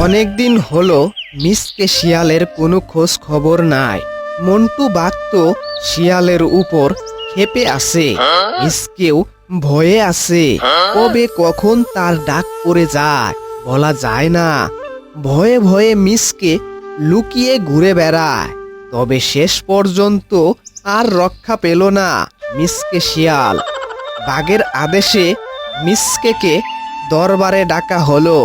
অনেকদিন হলো মিসকে শিয়ালের কোনো খোঁজ খবর নাই। মন্টু তো শিয়ালের উপর খেপে আছে। মিসকেও ভয়ে আছে। কবে কখন তার ডাক পড়ে যায়, বলা যায় না। ভয়ে ভয়ে মিসকে লুকিয়ে ঘুরে বেড়ায়। তবে শেষ পর্যন্ত আর রক্ষা পেল না। মিসকে শিয়াল। বাঘের আদেশে মিসকেকে দরবারে ডাকা হলো।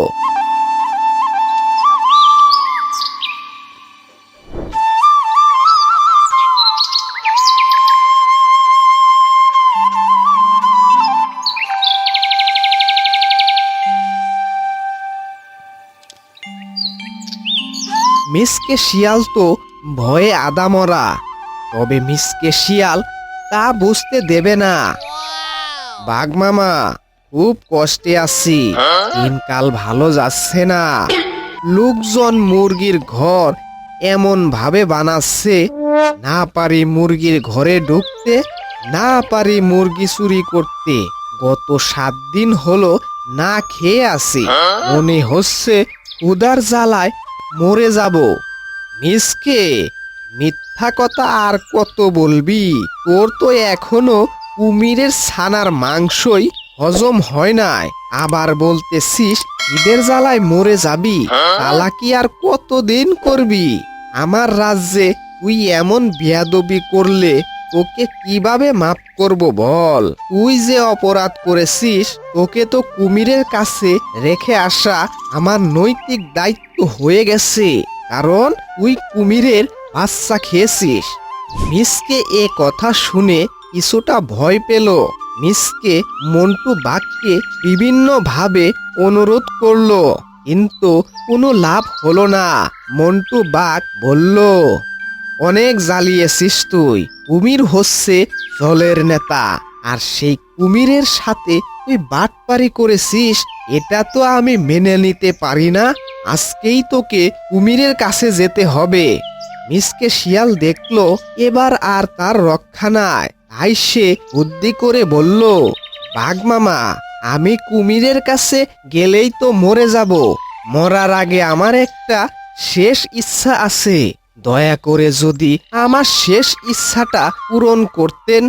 মিসকে শিয়াল তো ভয়ে আদামরা তবে মিসকে শিয়াল তা বুঝতে দেবে না। বাঘ মামা, খুব কষ্টে আছি। দিনকাল ভালো যাচ্ছে না। লোকজন মুরগির ঘর এমন ভাবে বানাচ্ছে, না পারি মুরগির ঘরে ঢুকতে, না পারি মুরগি চুরি করতে। গত সাত দিন হলো না খেয়ে আছি। মনে হচ্ছে উদার জ্বালায় মরে যাব। মিসকে মিথ্যা কথা আর কত বলবি? তোর তো এখনও কুমিরের ছানার মাংসই হজম হয় নাই। আবার বলতেছিস, ঈদের জ্বালায় মরে যাবি। চালাকি আর কতদিন করবি? আমার রাজ্যে তুই এমন বিয়াদবি করলে তোকে কীভাবে মাফ করব বল? তুই যে অপরাধ করেছিস, তোকে তো কুমিরের কাছে রেখে আসা আমার নৈতিক দায়িত্ব হয়ে গেছে। কারণ তুই কুমিরের বাচ্চা খেয়েছিস? মিসকে এ কথা শুনে কিছুটা ভয় পেল। মিসকে মন্টু বাঘকে বিভিন্নভাবে অনুরোধ করল, কিন্তু কোনো লাভ হলো না। মন্টু বাঘ বলল, অনেক জ্বালিয়েছিস তুই। কুমির হচ্ছে জলের নেতা, আর সেই কুমিরের সাথে তুই বাটপারি করেছিস, এটা তো আমি মেনে নিতে পারি না। আজকেই তোকে কুমিরের কাছে যেতে হবে। মিসকে শিয়াল দেখল, এবার আর তার রক্ষা নাই। তাই সে বুদ্ধি করে বলল, বাঘ মামা, আমি কুমিরের কাছে গেলেই তো মরে যাব। মরার আগে আমার একটা শেষ ইচ্ছা আছে। দয়া করে যদি আমার শেষ ইচ্ছাটা পূরণ করতেন,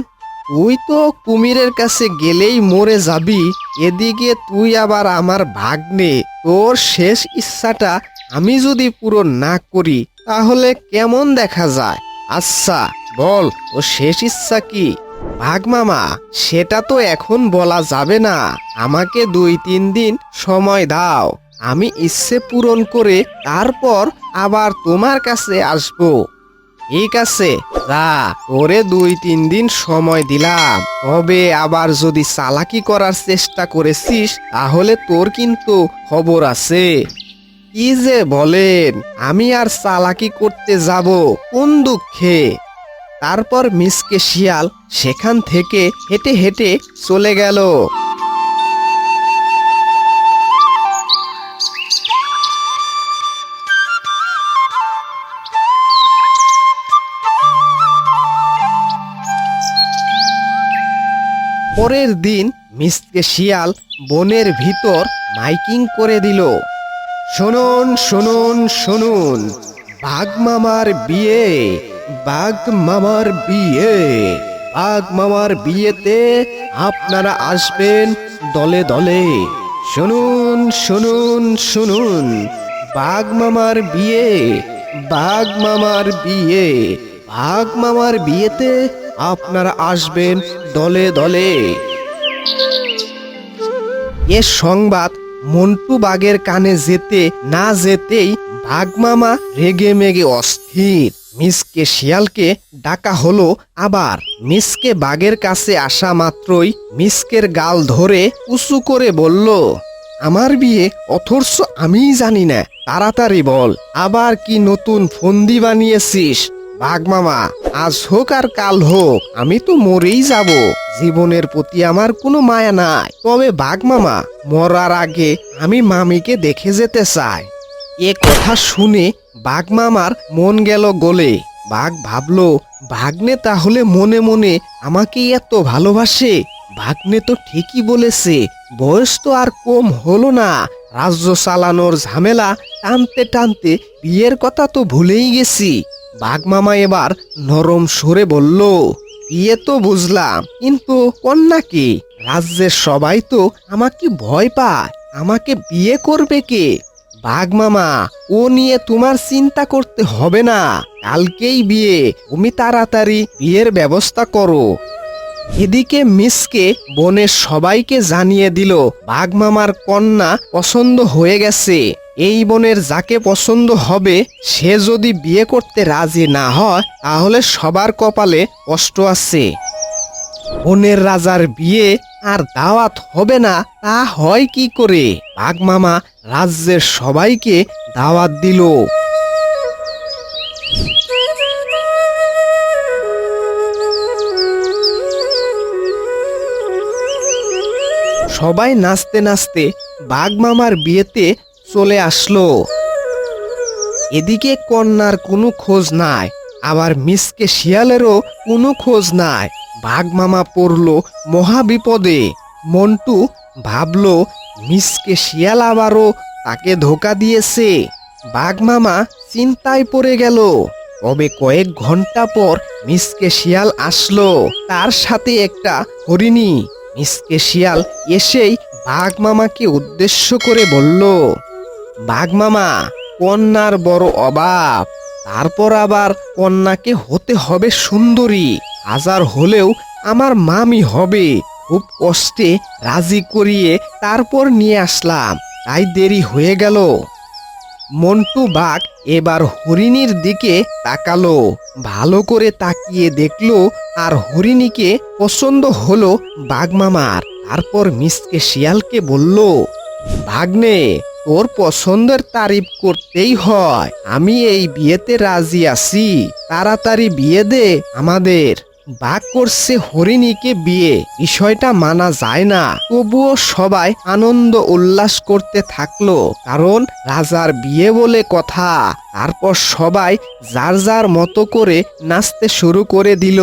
তুই তো কুমিরের কাছে গেলেই মরে যাবি। এদিকে তুই আবার আমার ভাগ্নে, তোর শেষ ইচ্ছাটা আমি যদি পূরণ না করি তাহলে কেমন দেখা যায়? আচ্ছা বল, ও শেষ ইচ্ছা কি? ভাগ মামা, সেটা তো এখন বলা যাবে না। আমাকে দুই তিন দিন সময় দাও। আমি ইচ্ছে পূরণ করে তারপর আবার তোমার কাছে আসব। ঠিক আছে, যা ওরে দুই তিন দিন সময় দিলাম। তবে আবার যদি চালাকি করার চেষ্টা করেছিস, তাহলে তোর কিন্তু খবর আছে। কি যে বলেন? আমি আর চালাকি করতে যাব কোন দুঃখে? তারপর মিসকে শিয়াল সেখান থেকে হেঁটে হেঁটে চলে গেল। পরের দিন মিসকে শিয়াল বনের ভিতর মাইকিং করে দিল। শুনুন শুনুন শুনুন। বাঘ মামার বিয়ে, বাঘ মামার বিয়ে। বাঘ মামার বিয়েতে আপনারা আসবেন দলে দলে। শুনুন শুনুন শুনুন। বাঘ মামার বিয়ে, বাঘ মামার বিয়ে। বাঘ মামার বিয়েতে আপনারা আসবেন দলে দলে। এ সংবাদ মন্টু বাগের কানে যেতে না যেতেই বাঘমামা রেগে মেগে অস্থির। মিসকে শিয়ালকে ডাকা হলো আবার। মিসকে বাঘের কাছে আসা মাত্রই মিসকের গাল ধরে উঁচু করে বলল, আমার বিয়ে অথর্স আমিই জানি না। তাড়াতাড়ি বল, আবার কি নতুন ফন্দি বানিয়েছিস? বাঘ মামা, আজ হোক আর কাল হোক, আমি তো মরেই যাব। জীবনের প্রতি আমার কোনো মায়া নাই। তবে বাঘ মামা, মরার আগে আমি মামিকে দেখে যেতে চাই। এ কথা শুনে বাঘ মামার মন গেল গলে। বাঘ ভাবলো, ভাগ্নে তাহলে মনে মনে আমাকে এত ভালোবাসে? ভাগ্নে তো ঠিকই বলেছে, বয়স তো আর কম হলো না। রাজ্য চালানোর ঝামেলা টানতে টানতে বিয়ের কথা তো ভুলেই গেছি। বাঘ মামা এবার নরম সরে বলল ইয়ে তো বুঝলাম, কিন্তু কন্যা কি? রাজ্যের সবাই তো আমাকে ভয় পায়, আমাকে বিয়ে করবে কে? বাঘ মামা ও নিয়ে তোমার চিন্তা করতে হবে না, কালকেই বিয়ে, তুমি তাড়াতাড়ি বিয়ের ব্যবস্থা করো। এদিকে মিসকে বনের সবাইকে জানিয়ে দিল বাঘ মামার কন্যা পছন্দ হয়ে গেছে। এই বনের যাকে পছন্দ হবে, সে যদি বিয়ে করতে রাজি না হয়, তাহলে সবার কপালে কষ্ট আছে। বনের রাজার বিয়ে আর দাওয়াত হবে না, তা হয় কি করে? বাঘ মামা রাজ্যের সবাইকে দাওয়াত দিল। সবাই নাচতে নাচতে বাঘ মামার বিয়েতে চলে আসলো। এদিকে কন্যার কোনো খোঁজ নাই, আবার মিসকে শিয়ালেরও কোনো খোঁজ নাই। বাঘ মামা পড়ল মহা বিপদে মন্টু ভাবলো, মিসকে শিয়াল আবারও তাকে ধোকা দিয়েছে। বাঘ মামা চিন্তায় পড়ে গেল। তবে কয়েক ঘণ্টা পর মিসকে শিয়াল আসলো, তার সাথে একটা হরিণী। মিসকে শিয়াল এসেই বাঘ মামাকে উদ্দেশ্য করে বলল, বাঘ মামা, কন্যার বড় অভাব। তারপর আবার কন্যাকে হতে হবে সুন্দরী। হাজার হলেও আমার মামি হবে। খুব কষ্টে রাজি করিয়ে তারপর নিয়ে আসলাম। তাই দেরি হয়ে গেল। মন্টু বাঘ এবার হরিণীর দিকে তাকালো, ভালো করে তাকিয়ে দেখল আর হরিণীকে পছন্দ হলো বাঘ মামার। তারপর মিসকে শিয়ালকে বলল, ভাগ্নে, তোর পছন্দের তারিফ করতেই হয়। আমি এই বিয়েতে রাজি আছি। তাড়াতাড়ি বিয়ে দে আমাদের। বাঘ করছে হরিণীকে বিয়ে। বিষয়টা মানা যায় না। তবুও সবাই আনন্দ উল্লাস করতে থাকল, কারণ রাজার বিয়ে বলে কথা। তারপর সবাই যার যার মতো করে নাচতে শুরু করে দিল।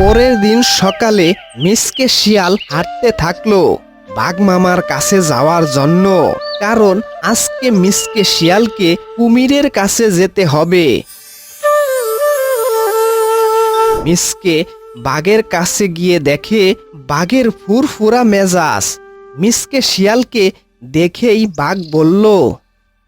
পরের দিন সকালে মিসকে শিয়াল হাঁটতে থাকল বাঘ মামার কাছে যাওয়ার জন্য। কারণ আজকে মিসকে শিয়ালকে কুমিরের কাছে যেতে হবে। মিসকে বাঘের কাছে গিয়ে দেখে বাঘের ফুরফুরা মেজাজ। মিসকে শিয়ালকে দেখেই বাঘ বলল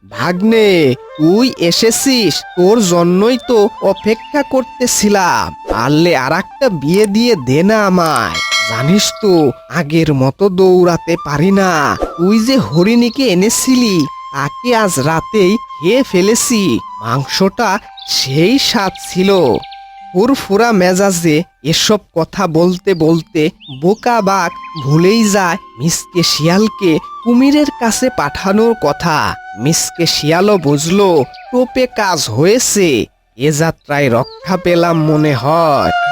ভাগ্নে, তুই এসেছিস, তোর জন্যই তো অপেক্ষা করতেছিলাম। পারলে আর একটা বিয়ে দিয়ে দে না আমায়। জানিস তো, আগের মতো দৌড়াতে পারি না। তুই যে হরিণীকে এনেছিলি, তাকে আজ রাতেই খেয়ে ফেলেছি। মাংসটা সেই স্বাদ ছিল। ফুরফুরা মেজাজে এসব কথা বলতে বলতে বোকা বাঘ ভুলেই যায় মিসকে শিয়ালকে কুমিরের কাছে পাঠানোর কথা। মিসকে শিয়ালও বুঝলো টোপে কাজ হয়েছে এ যাত্রায় রক্ষা পেলাম মনে হয়।